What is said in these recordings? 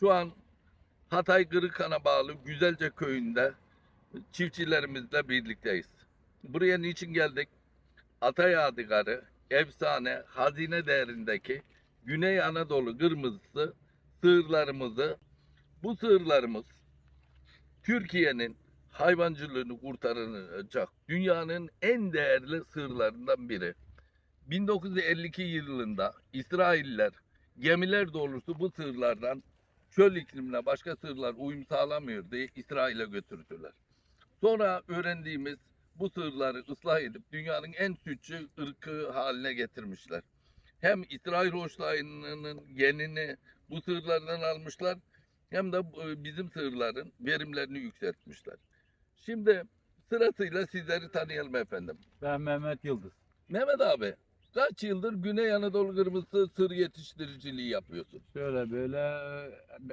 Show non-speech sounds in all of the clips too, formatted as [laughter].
Şu an Hatay Kırıkhan'a bağlı Güzelce köyünde çiftçilerimizle birlikteyiz. Buraya niçin geldik? Ata Yadigarı, efsane, hazine değerindeki Güney Anadolu kırmızısı sığırlarımızı, bu sığırlarımız Türkiye'nin hayvancılığını kurtaracak dünyanın en değerli sığırlarından biri. 1952 yılında İsrailler gemiler dolusu bu sığırlardan çöl iklimine başka sığırlar uyum sağlamıyor diye İsrail'e götürdüler. Sonra öğrendiğimiz bu sığırları ıslah edip dünyanın en sütçü ırkı haline getirmişler. Hem İsrail Hoşlayı'nın genini bu sığırlardan almışlar hem de e, bizim sığırların verimlerini yükseltmişler. Şimdi sırasıyla sizleri tanıyalım efendim. Ben Mehmet Yıldız. Mehmet abi kaç yıldır Güney Anadolu kırmızısı sığır yetiştiriciliği yapıyorsun? Şöyle böyle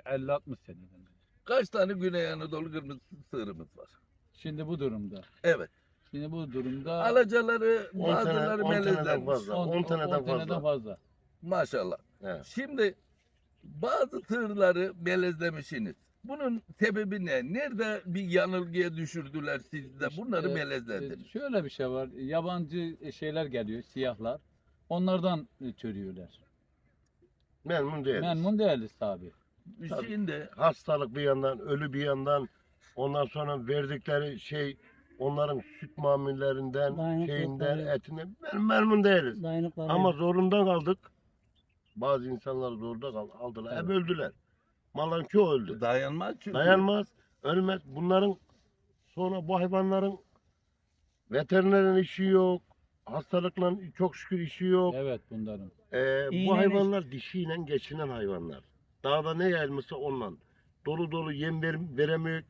50-60 seneden. Kaç tane Güney Anadolu kırmızısı sığırımız var? Şimdi bu durumda. Evet. Şimdi bu durumda Alacaları 10 bazıları tane, 10 taneden melezlenmiş. fazla. 10 taneden fazla. fazla. Maşallah. Evet. Şimdi bazı sığırları melezlemişsiniz. Bunun sebebi ne? Nerede bir yanılgıya düşürdüler sizde? Bunları İşte, melezlendiniz. e, Şöyle bir şey var. Yabancı şeyler geliyor, siyahlar. Onlardan e, çörüyorlar. Memnun değiliz. Memnun değiliz tabi. Şimdi Hastalık bir yandan, ölü bir yandan. Ondan sonra verdikleri şey onların süt mamullerinden, Dayanıklılıkları şeyinden, yok. etinden mem- memnun değiliz. Dayanıkları Ama zorunda kaldık. Bazı insanlar zorunda kaldı, aldılar. Hep öldüler. Malın çoğu öldü. dayanmaz çünkü. Dayanmaz, ölmez. Bunların sonra bu hayvanların veterinerin işi yok. Hastalıkla çok şükür işi yok. Evet bunların. Ee, bu hayvanlar dişiyle geçinen hayvanlar. Dağda ne yayılmışsa onunla. Dolu dolu yem ver, veremiyor.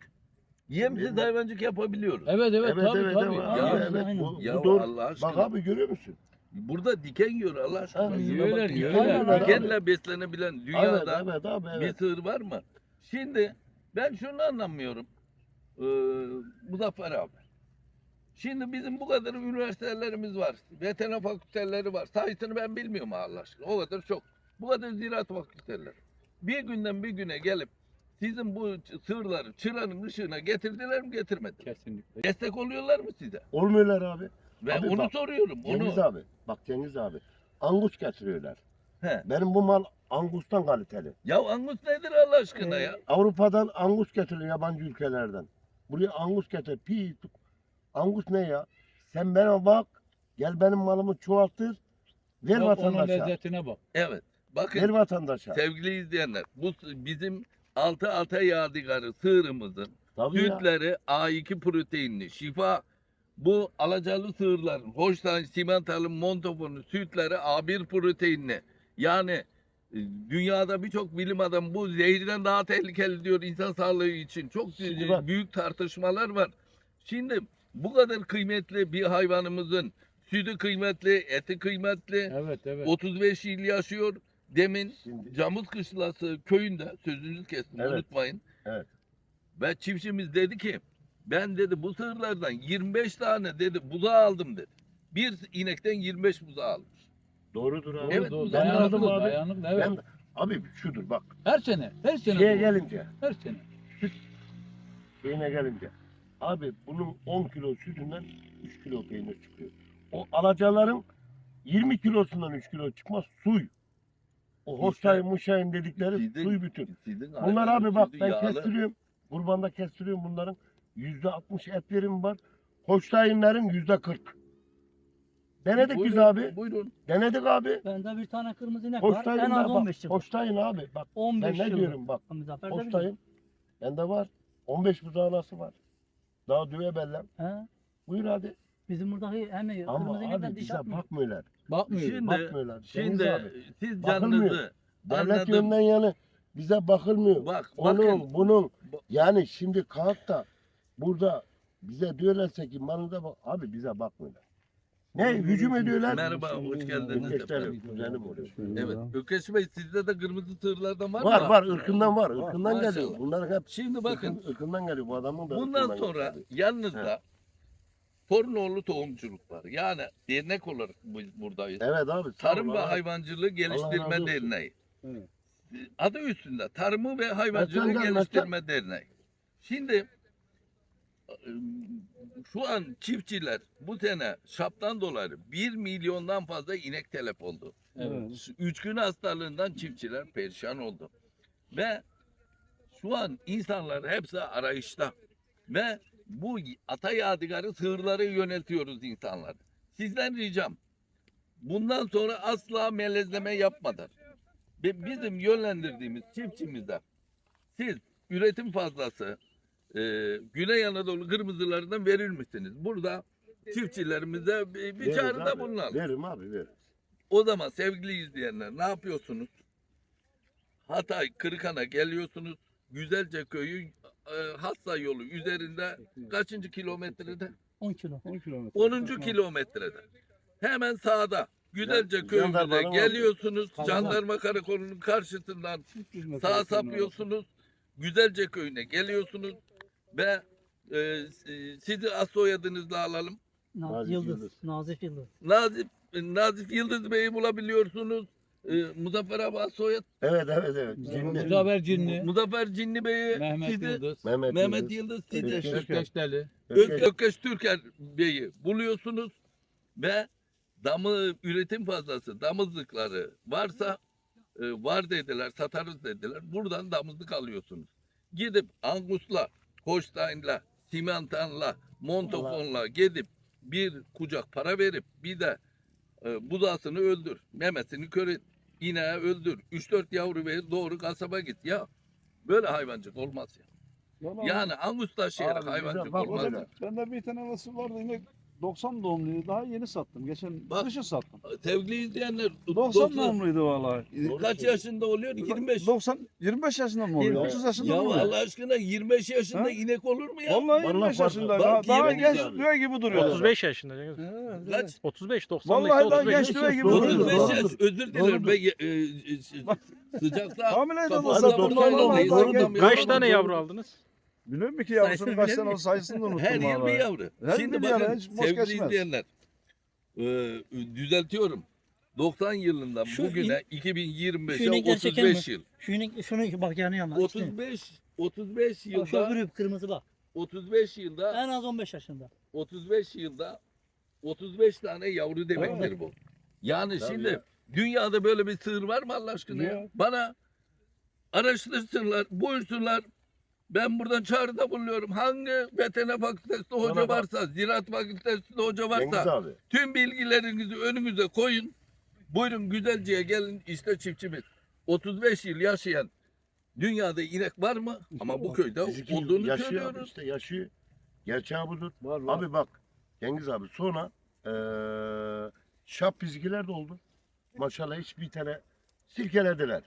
Yemsiz hayvancılık yapabiliyoruz. Evet evet, Evet tabii evet tabii. evet. Ya, Abi, evet. aynen. Bu, Ya bu doğru. Allah aşkına. Bak abi görüyor musun? Burada diken yiyor Allah aşkına. Ha, yiyorlar, bak, yiyorlar. abi. Dikenle beslenebilen dünyada Evet evet abi bir evet. sığır var mı? Şimdi ben şunu anlamıyorum. Ee, Muzaffer abi. Şimdi bizim bu kadar üniversitelerimiz var. Veteriner fakülteleri var. Sayısını ben bilmiyorum Allah aşkına. O kadar çok. Bu kadar ziraat fakülteleri. Bir günden bir güne gelip sizin bu sığırları çıranın ışığına getirdiler mi getirmediler? Kesinlikle. Destek oluyorlar mı size? Olmuyorlar abi. Ve Abi onu bak, soruyorum. Cengiz Onu. abi. Bak Cengiz abi. Angus getiriyorlar. He. Benim bu mal Angus'tan kaliteli. Ya Angus nedir Allah aşkına ya? Avrupa'dan Angus getiriyor yabancı ülkelerden. Buraya Angus getir. Pi, Angus ne ya? Sen bana bak. Gel benim malımı çoğaltır. Ver Bak, onun vatandaşa. lezzetine bak. Evet. Bakın Ver vatandaşa. sevgili izleyenler bu bizim altı ata yadigarı sığırımızın Tabii ya. sütleri A2 proteinli şifa bu alacalı sığırların Holstein, Simental'ın, Montofon'un sütleri A1 proteinli. Yani e, dünyada birçok bilim adamı bu zehirden daha tehlikeli diyor insan sağlığı için. Çok Şimdi e, bak. büyük tartışmalar var. Şimdi bu kadar kıymetli bir hayvanımızın sütü kıymetli, eti kıymetli. Evet evet. 35 yıl yaşıyor. Demin Şimdi Camız Kışlası köyünde sözünüzü kestim Evet. unutmayın. Evet. Ve çiftçimiz dedi ki ben dedi bu sığırlardan 25 tane dedi buzağı aldım dedi. Bir inekten 25 buzağı almış. doğrudur abi. Evet, Doğru, dayanıklı, aldım abi. dayanıklı, evet. Ben, abi şudur bak. Her sene, her sene. Şeye bu. gelince, Her sene. şeyine gelince. Abi bunun 10 kilo sütünden 3 kilo peynir çıkıyor. O alacaların 20 kilosundan 3 kilo çıkmaz suy. O hoştayın muşayın dedikleri Sizin- suy bütün. Bunlar abi bak ben yağlı. kestiriyorum. Kurbanda kestiriyorum bunların. Yüzde 60 et verim var. Hoştayınların yüzde 40. Denedik biz Buyurun, abi. Buyurun. Denedik abi. Bende bir tane kırmızı inek var. En az bak. 15 yıl. Hoştayın abi. Bak 15 ben ne yıl. diyorum bak. Hoştayın. Bende var. 15 buzağınası var. Daha düve bellem. He. Buyur hadi. Bizim buradaki hem Ama kırmızı abi diş bize atmıyor. bakmıyorlar. Bakmıyor. Şimdi- Bakmıyorlar. Şimdi abi. siz Bakılmıyor. canınızı Devlet anladım. yönünden yani bize bakılmıyor. Bak Onun, bakın bunun Bu- yani şimdi kalk da burada bize diyorlarsa ki malında bak abi bize bakmıyorlar. Ne hücum ediyorlar? Merhaba, hoş geldiniz Ökeşler efendim. kuzenim oluyor. Evet. Ökeş Bey sizde de kırmızı sığırlardan var mı? Var var ırkından var. ırkından Maşallah. geliyor. Bunların hep Şimdi bakın ırkın, ırkından geliyor bu adamın da. Bundan ırkından sonra geliyor. yanınızda Tornoğlu tohumculuk var. Yani dernek olarak biz buradayız. Evet abi. sağ Tarım ol ve abi. Hayvancılığı Allah Geliştirme olsun. Derneği. Evet. adı üstünde Tarımı ve Hayvancılık Başkan, Geliştirme Derneği. Şimdi şu an çiftçiler bu sene şaptan dolayı 1 milyondan fazla inek telef oldu. Evet. Üç gün hastalığından çiftçiler perişan oldu. Ve şu an insanlar hepsi arayışta. Ve bu ata yadigarı sığırları yöneltiyoruz insanlar. Sizden ricam bundan sonra asla melezleme yapmadan bizim yönlendirdiğimiz çiftçimizde siz üretim fazlası e, Güney Anadolu kırmızılarından verir misiniz? Burada çiftçilerimize bir, bir Veririz çağrıda abi, bulunalım. Veririm abi veririm. O zaman sevgili izleyenler ne yapıyorsunuz? Hatay Kırıkan'a geliyorsunuz. Güzelce köyü e, Hassa yolu üzerinde kaçıncı kilometrede? 10 kilo. 10 kilometre. 10. kilometrede. Hemen sağda Güzelce köyümüze jandarmanın geliyorsunuz. Jandarma karakolunun karşısından 300 metre sağa sapıyorsunuz. Güzelce köyüne geliyorsunuz ve e, s- sizi az soyadınızla alalım. Nazif Nazif Yıldız. Yıldız. Nazif Yıldız. Nazif Nazif Yıldız Bey'i bulabiliyorsunuz. E, Muzaffer abi soyad Evet evet evet. Cinni. Cinni. Muzaffer Cinni, Muzaffer Cinni Bey'i Mehmet sizi, Yıldız, Mehmet, Mehmet Yıldız. Yıldız sizi, Deli. Ök, Ökeş. Ökeş Türker Bey'i buluyorsunuz ve damı üretim fazlası damızlıkları varsa e, var dediler satarız dediler. Buradan damızlık alıyorsunuz. Gidip Angus'la, Holstein'la, Simentan'la, Montofon'la gidip bir kucak para verip bir de e, budasını öldür, memesini kör et, ineği öldür, 3-4 yavru ver doğru kasaba git. Ya böyle hayvancılık olmaz ya. Yalan. Yani Angus taşıyarak Abi, hayvancılık güzel, bak olmaz. ya. Bende bir tane nasıl vardı yine 90 doğumluydu. Daha yeni sattım. Geçen Bak. kışın sattım. Sevgili izleyenler 90 doksan- doğumluydu vallahi. kaç yaşında oluyor? 25. 90 25 yaşında mı oluyor? Ya- 30 yaşında Ya mı oluyor? Allah aşkına 25 yaşında Ha? inek olur mu ya? Vallahi Vallahi 25 bak- yaşında. bak Daha, daha genç düve gibi duruyor. 35 yaşında. Kaç? evet. 35 90 Vallahi daha 35 genç düve gibi duruyor. 35 doğrudur. yaş özür dilerim. Be, e, e, sıcakta Hamileydi de sattım. Kaç tane yavru aldınız? Bilmiyorum ki yavrusunu Sayısını kaç tane [laughs] o sayısını da unuttum Her yıl bir yavru. Her Şimdi bir yavru, bakın hiç boş sevgili geçmez. izleyenler. e, düzeltiyorum. 90 yılından Şu bugüne Şu 2025'e inekleri çeker 35 yıl. Şunu, şunu bak yani yana. 35 35 Şu yılda öbürü kırmızı bak. 35 yılda En az 15 yaşında. 35 yılda 35 tane yavru demektir bu. Yani Tabii şimdi ya. dünyada böyle bir sığır var mı Allah aşkına ya? Yok. Bana araştırsınlar, buyursunlar. Ben buradan çağrıda bulunuyorum. Hangi veteriner fakültesinde hoca Bana bak. varsa, ziraat fakültesinde hoca Cengiz varsa abi. tüm bilgilerinizi önünüze koyun. Buyurun güzelceye gelin işte çiftçimiz. 35 yıl yaşayan dünyada inek var mı? Ama bu köyde olduğunu yaşıyor abi söylüyoruz. işte yaşıyor. Gerçeği budur. Var var. Abi bak Cengiz abi sonra eee şap bizgiler de oldu. Maşallah hiçbir tane silkelediler.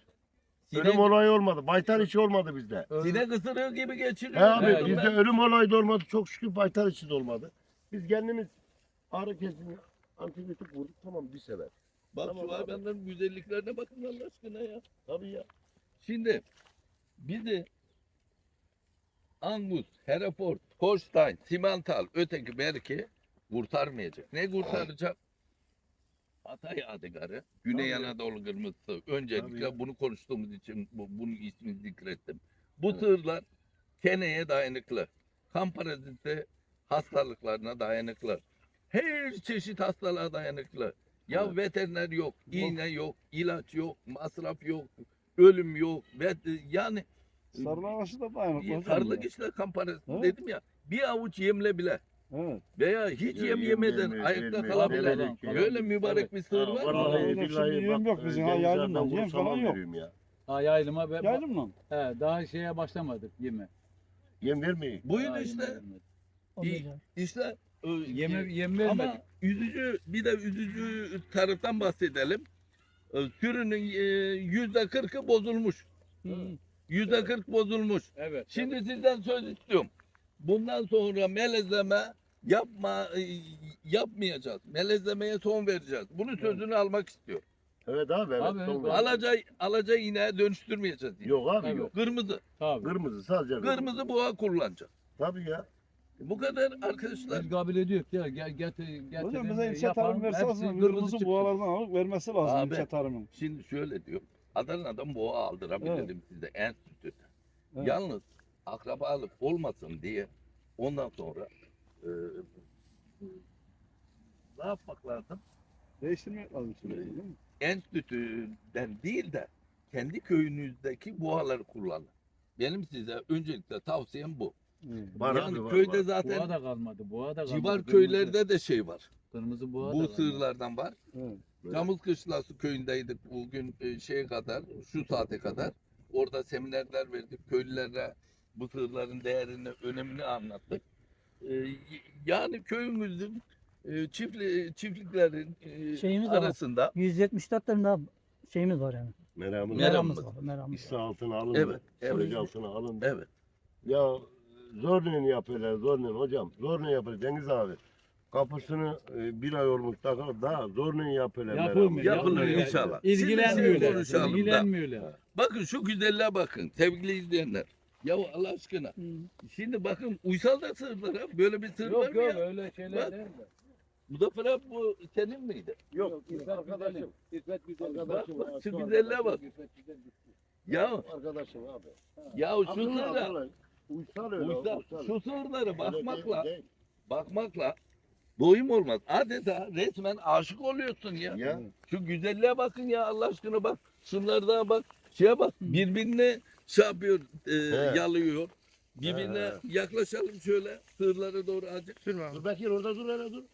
Ölüm Sinek, olayı olmadı. Baytar içi olmadı bizde. sinek ısırığı gibi geçiriyor. He abi Evet, bizde ben. ölüm olayı da olmadı. Çok şükür baytar içi de olmadı. Biz kendimiz ağrı kesini antibiyotik vurduk tamam bir sefer. Bak Tamam şu abi. hayvanların güzelliklerine bakın Allah aşkına ya. Tabii ya. Şimdi bizi Angus, Hereford, Holstein, Simental, öteki belki kurtarmayacak. Ne kurtaracak? Hatay Adıgarı, Güney Tabii. Anadolu Kırmızısı. Öncelikle Tabii. bunu konuştuğumuz için bu, bunun ismini zikrettim. Bu Evet. sığırlar keneye dayanıklı. Kan paraziti hastalıklarına dayanıklı. Her çeşit hastalığa dayanıklı. Ya Evet. veteriner yok, iğne yok, ilaç yok, masraf yok, ölüm yok. Ve yani Sarılar aşı da dayanıklı karlık ya. işte kan paraziti Evet. dedim ya. Bir avuç yemle bile Evet. veya hiç Yem- yem yem yemeden ayakta yemiyor, Böyle mübarek bir sığır Ha, var mı? vallahi Vallahi billahi şimdi yem bak, yok bizim, ha, Cengiz yaylımdan, abiden yem vursam falan yok. veriyorum Ya. Ha yaylıma Yaydın lan. He, daha şeye başlamadık yeme. Yem vermeyin. Buyur Daha işte. vermedik. İşte e, Yeme, yem vermedik. Ama üzücü bir de üzücü taraftan bahsedelim. E, Sürünün e, yüzde kırkı bozulmuş. Yüzde kırk bozulmuş. evet. Şimdi sizden söz istiyorum. Bundan sonra melezleme yapma e, yapmayacağız. Melezlemeye son vereceğiz. Bunun sözünü almak istiyor. Evet abi evet. Abi, doğru. abi. Alaca alaca ineğe dönüştürmeyeceğiz. yine. Yok abi Evet. yok. Kırmızı. Tabii. Kırmızı sadece Kırmızı boğa kullanacağız. Tabii ya. Bu kadar arkadaşlar. Biz kabul ediyoruz ya. Gel, getir, getirin, Hocam bize ilçe tarım verse aslında kırmızı buğalardan alıp vermesi lazım Abi. ilçe tarımın. Şimdi şöyle diyor. Adana'dan boğa aldırabilirim size en sütü. Evet. Yalnız akrabalık olmasın diye ondan sonra e, ne yapmak lazım? Değiştirmek lazım şimdi değil mi? enstitüden değil de kendi köyünüzdeki boğaları kullanın. Benim size öncelikle tavsiyem bu. Var yani abi, var, köyde var. zaten Boğa da kalmadı. Boğa da kalmadı. civar Kırmızı- köylerde de şey var. Kırmızı boğa da Bu kalmadı. sığırlardan var. Evet. Camuz Kışlası köyündeydik bugün e, şeye kadar, şu saate kadar. Orada seminerler verdik. Köylülere bu sığırların değerini, önemini anlattık. E, y- Yani köyümüzün e, çiftli, çiftliklerin e, Şeyimiz de var. arasında 174 tane daha şeyimiz var yani. Meramı Meramımız. Meramımız var. Meramımız İşte altına alındı. Evet, evet. Altına alındı. evet. Ya zor ne yapıyorlar zor ne hocam zor ne yapıyor Cengiz abi. Kapısını e, bir ay olmuş takılıp daha zor ne yapıyorlar. Yapılmıyor. Yapılır yapılmıyor. inşallah. İlgilenmiyorlar. Şimdi konuşalım da. İlgilenmiyorlar. Bakın şu güzelliğe bakın sevgili izleyenler. Ya Allah aşkına. Hı. Şimdi bakın uysal da sığırlar ha. Böyle bir sığır var Yok mı yok ya? öyle şeyler Bak. değil de. Muzaffer abi bu senin miydi? Yok İsmet arkadaşım. İsmet güzelim. Arkadaşım. Bak, bak, şu güzelliğe bak. İsmet güzel. Ya Arkadaşım abi. ya şu Akıllı, sığırlar. akıllı. Uysal öyle. Uysal, uysal. şu sığırları Öyle bakmakla değil, değil. bakmakla doyum olmaz. Adeta resmen aşık oluyorsun ya. Ya. Şu güzelliğe bakın ya Allah aşkına bak. Şunlara bak. Şeye bak. Birbirine şey yapıyor, e, He. yalıyor. Birbirine He. yaklaşalım şöyle sığırlara doğru azıcık. Dur Bekir orada dur hele dur.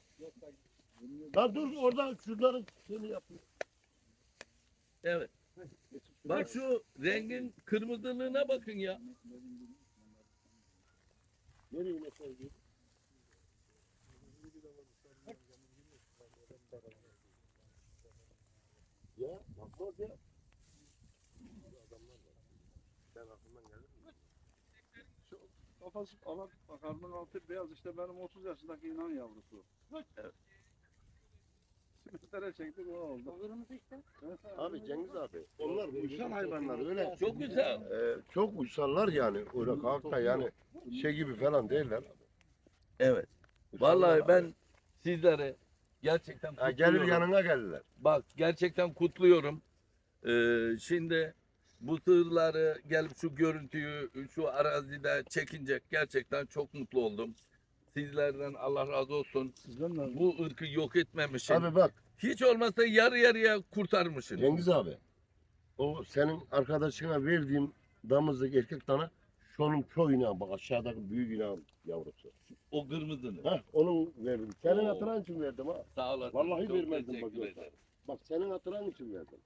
Lan dur orada şunların seni yapıyor. Evet. Bak şu rengin kırmızılığına bakın ya. Nereye inesin diyor. Ya bak orada. Ben aklımdan geldi. Şu kafası alak karnının altı beyaz işte benim 30 yaşındaki inan yavrusu. Evet. Simentere çektik o oldu. Abi Cengiz abi onlar uysal hayvanlar öyle. Çok güzel. Ee, çok uysallar yani öyle kalkta yani şey gibi falan değiller. Evet. Vallahi ben sizlere gerçekten ha, kutluyorum. gelir yanına gelirler. Bak gerçekten kutluyorum. Ee, şimdi bu sığırları gelip şu görüntüyü şu arazide çekince gerçekten çok mutlu oldum. Sizlerden Allah razı olsun. Sizden de Bu ırkı yok etmemişsin. Abi bak Hiç olmazsa yarı yarıya kurtarmışsın. Cengiz abi o senin arkadaşına verdiğim damızlık erkek dana şunun çoğu inan bak aşağıdaki büyük inan yavrusu. O kırmızını. Heh onu verdim. Senin Oo. hatıran için verdim ha. Sağ olasın. Vallahi Çok vermezdim teşekkür bak yoksa. ederim. Bak senin hatıran için verdim.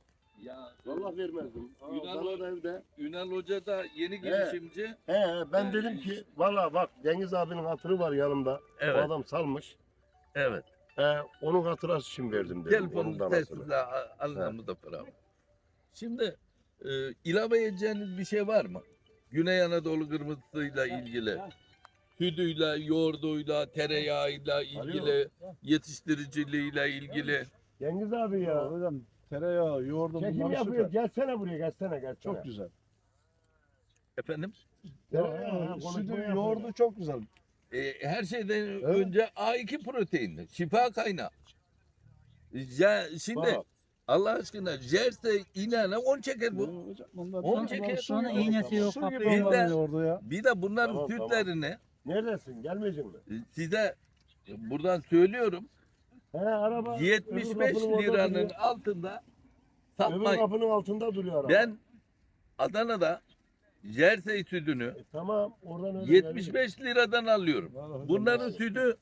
Ya, Vallahi vermezdim. Aa, Ünal- bana da evde. Ünal Hoca da yeni girişimci. He ben dedim ki vallahi bak Cengiz abinin hatırı var yanımda. O Evet. adam salmış. Evet. He, onun hatırası için verdim dedim. onun Telefonu danasını. sessizle alın Muzaffer abi. Şimdi e, ilave edeceğiniz bir şey var mı? Güney Anadolu kırmızısıyla ilgili. Sütüyle, yoğurduyla, tereyağıyla ilgili, yetiştiriciliğiyle ilgili. Cengiz abi ya ya. hocam tereyağı, yoğurdu Çekim bunları yapıyor. süper. Gelsene buraya gelsene gelsene. Çok güzel. Efendim? Tereyağı, ha, Sütü, konuşma yapıyor. yoğurdu çok güzel. E, her şeyden önce A2 proteinli, şifa kaynağı. Ya, şimdi Bak, Allah aşkına jersey inene 10 çeker bu. Hocam bunlar On tam çeker. su Sonra gibi- iğnesi yok, Su gibi onların yoğurdu ya. Bir de bunların Tamam, tamam. sütlerini neredesin? Gelmeyecek mi? size buradan söylüyorum. He araba. öbür 75 kapının orada liranın duruyor. altında Öbür kapının altında duruyor araba. Ben Adana'da jersey sütünü E, tamam oradan öyle 75 liradan alıyorum. Vallahi hocam, Bunların sütü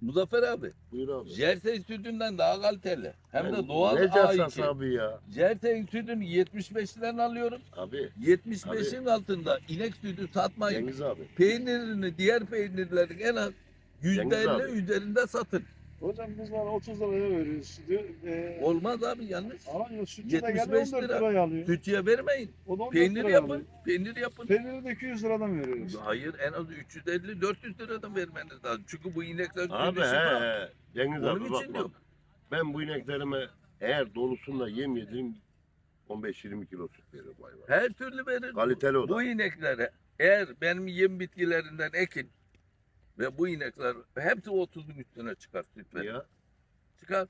Muzaffer abi. Buyur abi. jersey sütünden daha kaliteli. Hem de doğal Ne celsası A2. abi ya. Jersey sütünü 75 liradan alıyorum. Abi 75'in altında inek sütü satmayın. Cengiz abi. Peynirini diğer peynirlerin en az Cengiz %50 abi. üzerinde satın. Hocam biz var 30 liraya veriyoruz. Diyor, e, Olmaz abi yanlış. Sütçü de geliyor 75 14 lira. liraya alıyor. Sütüye vermeyin. O da 14 Peynir liraya yapın. alıyor. Peynir yapın. Peyniri de 200 liradan veriyoruz. Hayır en az 350-400 liradan vermeniz lazım. Çünkü bu inekler Abi he Onun abi bak için bak. diyorum. Ben bu ineklerime eğer dolusunda yem yedireyim 15-20 kilo süt veririm hayvan. Her türlü verir. Kaliteli o da. Bu ineklere eğer benim yem bitkilerinden ekin ve bu inekler hepsi 30'un üstüne çıkar süt verir. Ya. Çıkar.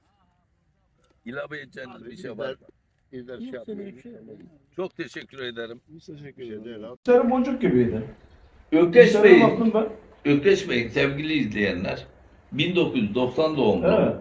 İlave edeceğiniz bir şey var mı? Bizler şey şey yok. Çok teşekkür ederim. Biz teşekkür Bir şey ederiz. değil abi. Dişleri boncuk gibiydi. Ökkeş Dişlerine Bey'in, baktım ben. Sevgili izleyenler 1990 doğumlu Evet.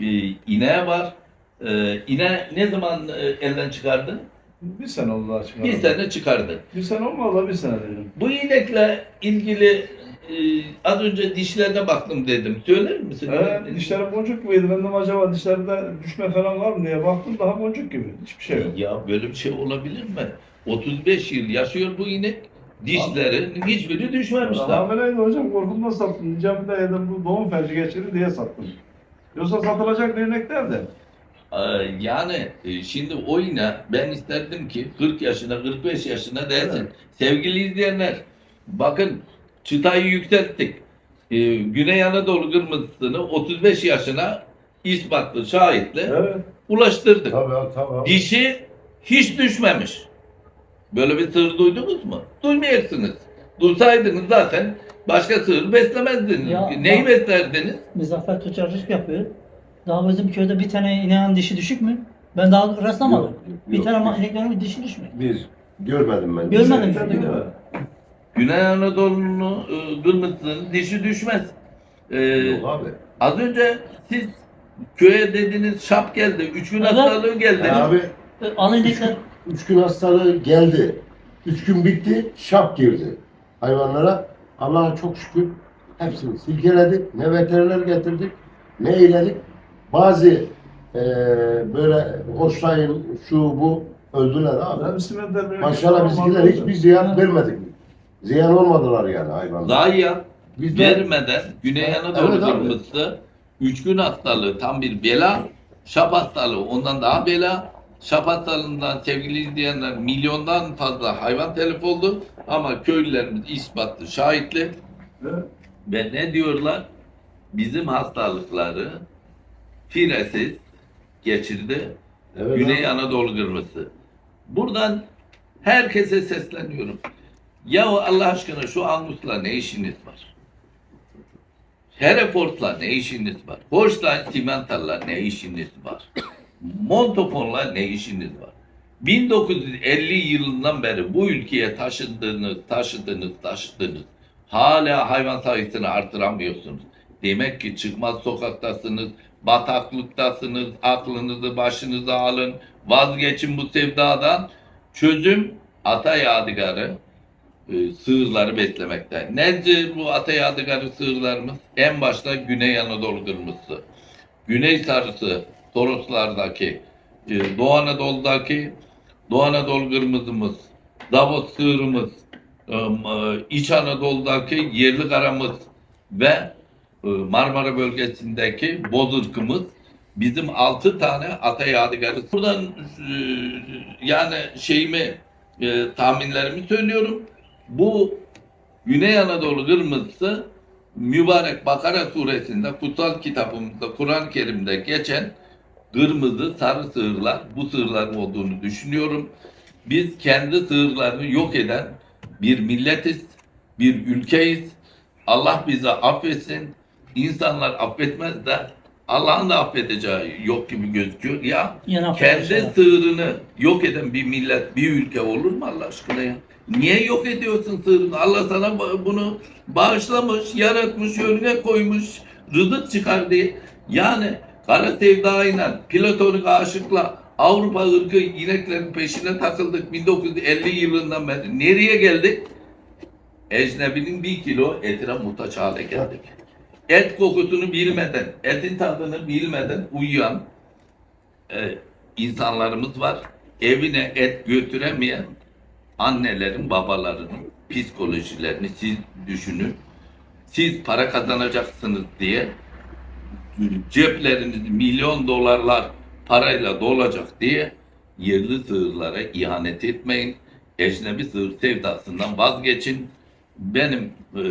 bir ineği var. E, ine ne zaman e, elden çıkardın? Bir sene oldu daha çıkardı. Bir sene çıkardı. Bir sene olmadı bir sene dedim. Bu inekle ilgili e, az önce dişlerine baktım dedim. Söyler misin? Evet, dişleri boncuk gibiydi. Ben dedim acaba dişlerinde düşme falan var mı diye baktım daha boncuk gibi. Hiçbir şey yok. Ya böyle bir şey olabilir mi? 35 yıl yaşıyor bu inek. Dişlerin hiçbiri düşmemiş daha. Hamileydi hocam korkumdan sattım. Diyeceğim de yedim bu doğum felci geçirdi diye sattım. Yoksa satılacak bir inek derdi. Ee, Yani e, şimdi o iğne ben isterdim ki 40 yaşına 45 yaşına dersin. Sevgili izleyenler bakın çıtayı yükselttik. Ee, Güney Anadolu kırmızısını 35 yaşına ispatlı şahitle Evet. ulaştırdık. Tabii abi tabii abi. Dişi hiç düşmemiş. Böyle bir sığır duydunuz mu? Duymayacaksınız. Duysaydınız zaten başka sığır beslemezdiniz. Ya, Neyi bak- beslerdiniz? Muzaffer tüccarlık yapıyor. Daha bizim köyde bir tane ineğin dişi düşük mü? Ben daha rastlamadım. Yok, bir yok. tane ma- ineklerin bir dişi düşmüyor. Bir görmedim ben. Görmedim. Mi? Güney Anadolu'nun e, kırmızısının dişi düşmez. Ee, Yok abi. az önce siz köye dediniz şap geldi. Üç gün Evet. hastalığı geldi. E abi E, inekler üç gün hastalığı geldi. Üç gün bitti. Şap girdi. Hayvanlara Allah'a çok şükür hepsini silkeledik. Ne veteriner getirdik ne eyledik. Bazı eee böyle hoşlayın şu bu öldüler abi. Maşallah bizimkiler hiçbir ziyan vermedik. Ziyan olmadılar yani hayvanlar. Zayiat Biz de vermeden Güney Evet, Anadolu evet abi. üç gün hastalığı tam bir bela. Şap hastalığı ondan daha bela. Şap hastalığından sevgili izleyenler milyondan fazla hayvan telef oldu. Ama köylülerimiz ispatlı, şahitli. Evet. Ve ne diyorlar? Bizim hastalıkları firesiz geçirdi. evet Güney abi. Anadolu kırmızısı. Buradan herkese sesleniyorum. Ya Allah aşkına şu Angus'la ne işiniz var? Herefort'la ne işiniz var? Holstein Simental'la ne işiniz var? Montofon'la ne işiniz var? 1950 yılından beri bu ülkeye taşıdığınız, taşıdığınız, taşıdığınız hala hayvan sayısını artıramıyorsunuz. Demek ki çıkmaz sokaktasınız, bataklıktasınız, aklınızı başınıza alın, vazgeçin bu sevdadan. Çözüm ata yadigarı, e, sığırları beslemekten. Nedir bu ata yadigarı sığırlarımız? En başta Güney Anadolu kırmızısı, Güney sarısı, Toroslardaki, e, Doğu Anadolu'daki Doğu Anadolu kırmızımız, Davos sığırımız, e, İç Anadolu'daki yerli karamız ve e, Marmara bölgesindeki bozurkımız bizim altı tane ata yadigarı. Buradan e, yani şeyimi tahminlerimi söylüyorum. Bu Güney Anadolu kırmızısı mübarek Bakara suresinde kutsal kitabımızda Kur'an-ı Kerim'de geçen kırmızı sarı sığırlar bu sığırların olduğunu düşünüyorum. Biz kendi sığırlarını yok eden bir milletiz, bir ülkeyiz. Allah bizi affetsin. İnsanlar affetmez de Allah'ın da affedeceği yok gibi gözüküyor. Ya kendi sığırını yok eden bir millet, bir ülke olur mu Allah aşkına ya? Niye yok ediyorsun sığırını? Allah sana bunu bağışlamış, yaratmış, önüne koymuş, rızık çıkar diye. Yani kara sevdayla, platonik aşıkla Avrupa ırkı ineklerin peşine takıldık 1950 yılından beri. Nereye geldik? Ecnebinin bir kilo etine muhtaç hale geldik. Et kokusunu bilmeden, etin tadını bilmeden uyuyan e, insanlarımız var. Evine et götüremeyen annelerin, babalarının psikolojilerini siz düşünün. Siz para kazanacaksınız diye cepleriniz milyon dolarlar parayla dolacak diye yerli sığırlara ihanet etmeyin. Ecnebi sığır sevdasından vazgeçin. Benim e,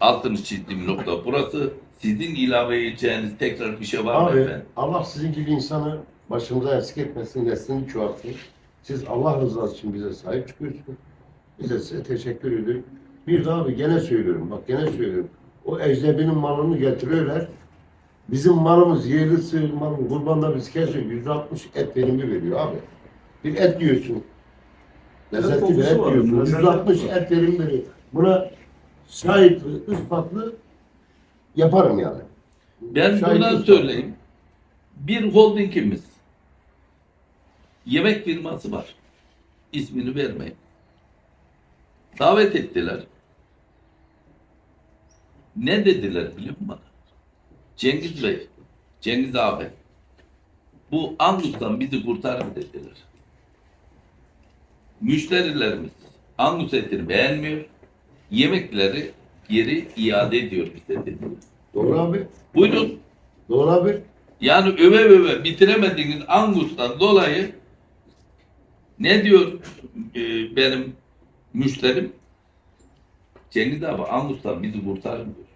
altını çizdiğim nokta burası. Sizin ilave edeceğiniz tekrar bir şey var mı Abi efendim? Allah sizin gibi insanı başımıza eksik etmesin, neslini çoğaltsın. Siz Allah rızası için bize sahip çıkıyorsunuz. Biz de size teşekkür ediyoruz. Bir daha abi gene söylüyorum, bak gene söylüyorum. O ecnebinin malını getiriyorlar. Bizim malımız yerli sığır malın kurbanda biz kesiyoruz. 160 et verimi veriyor abi. Bir et yiyorsun. Lezzetli bir et lezzetli 160 var. et verimi veriyor. Buna şahitli, ispatlı yaparım yani. Ben Şahit buradan ispatlı. söyleyeyim. Bir holdingimiz yemek firması var. İsmini vermeyeyim. Davet ettiler. Ne dediler biliyor musun bana? Cengiz Bey, Cengiz abi bu Angus'tan bizi kurtarın dediler. Müşterilerimiz Angus etini beğenmiyor. Yemekleri geri iade ediyor bize dediler. Doğru abi. Buyurun Doğru abi. yani öve öve bitiremediğiniz Angus'tan dolayı ne diyor e, benim müşterim? Cengiz abi Angus'tan bizi kurtarın diyor.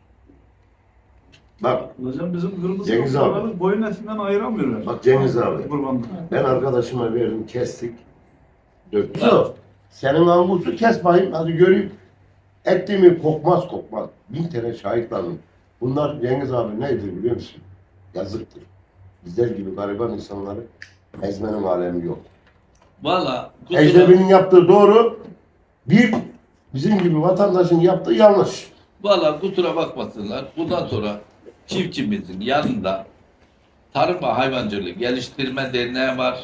Bak Hocam bizim kırmızı Cengiz noktaları boyun etinden ayıramıyorlar. Bak Cengiz abi. Kurbanda. ben arkadaşıma verdim kestik. Döktü. Yok. Senin angusu kes bakayım hadi göreyim. Etti mi kokmaz kokmaz. Bin tane şahit lazım. Bunlar Cengiz abi nedir biliyor musun? Yazıktır. Bizler gibi gariban insanları ezmenin alemi yok. Valla kusura, Ecnebi'nin yaptığı doğru. Bir bizim gibi vatandaşın yaptığı yanlış. valla kusura bakmasınlar. Bundan sonra çiftçimizin yanında Tarım ve Hayvancılık Geliştirme Derneği var.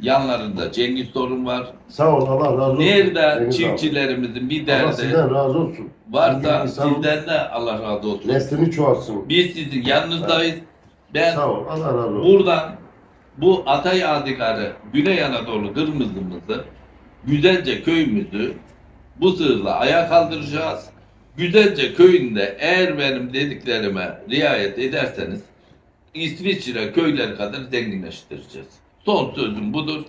Yanlarında Cengiz Torun var. Sağ ol Allah razı olsun. Nerede Cengiz abi. çiftçilerimizin bir Allah derdi sizden razı olsun. varsa İnsan- sizden de Allah razı olsun. Neslini çoğalsın. Biz sizin yanınızdayız. Ben Sağ ol Allah razı olsun. buradan bu Ata Yadigarı Güney Anadolu kırmızımızı güzelce köyümüzü bu sığırla ayağa kaldıracağız. Güzelce köyünde eğer benim dediklerime riayet ederseniz İsviçre köyleri kadar zenginleştireceğiz. Son sözüm budur.